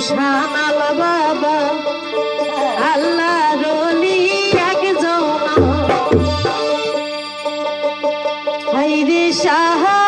শানাল বাবা আল্লাহ রলি একজন। হাইরে সাহা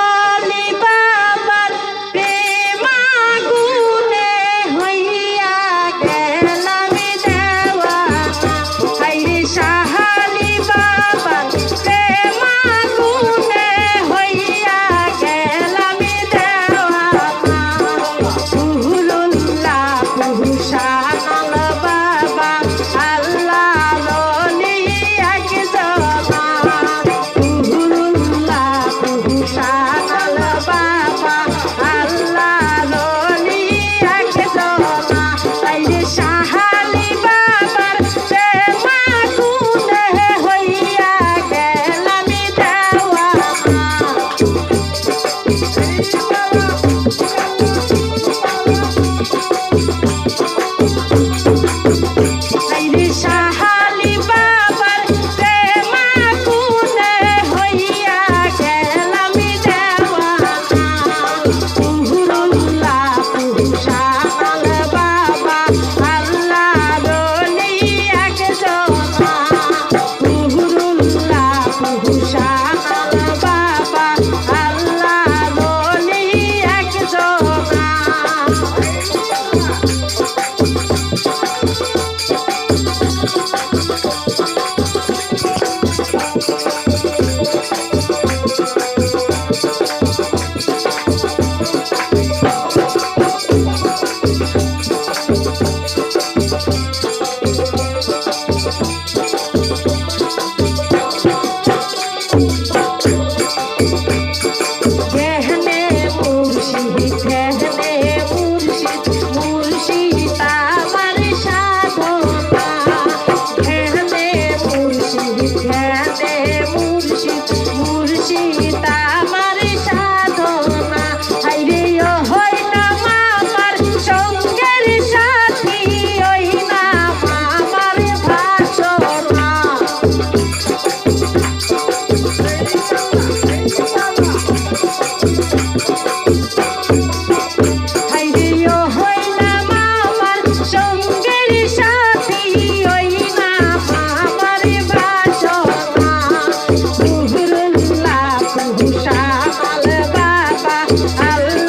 Thank you. just দে মুর্শিদ মুর্শিদ I'll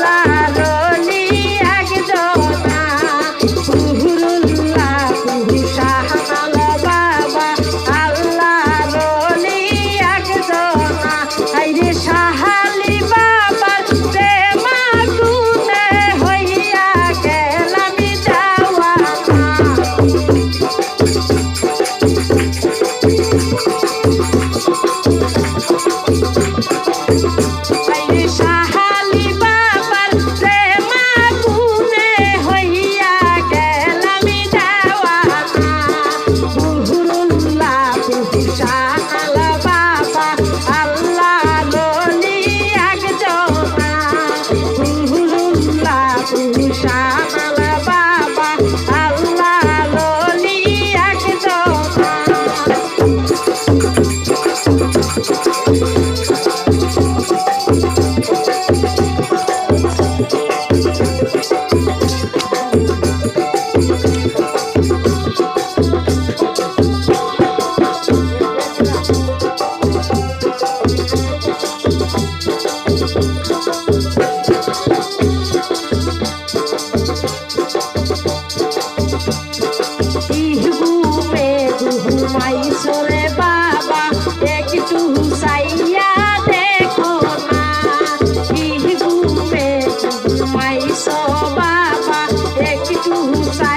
উষা বালা ভাই সরে বাবা একটু সাইয়া দেখো না। কি ঘুমে মাই সো বাবা একটু সাই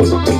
because of me.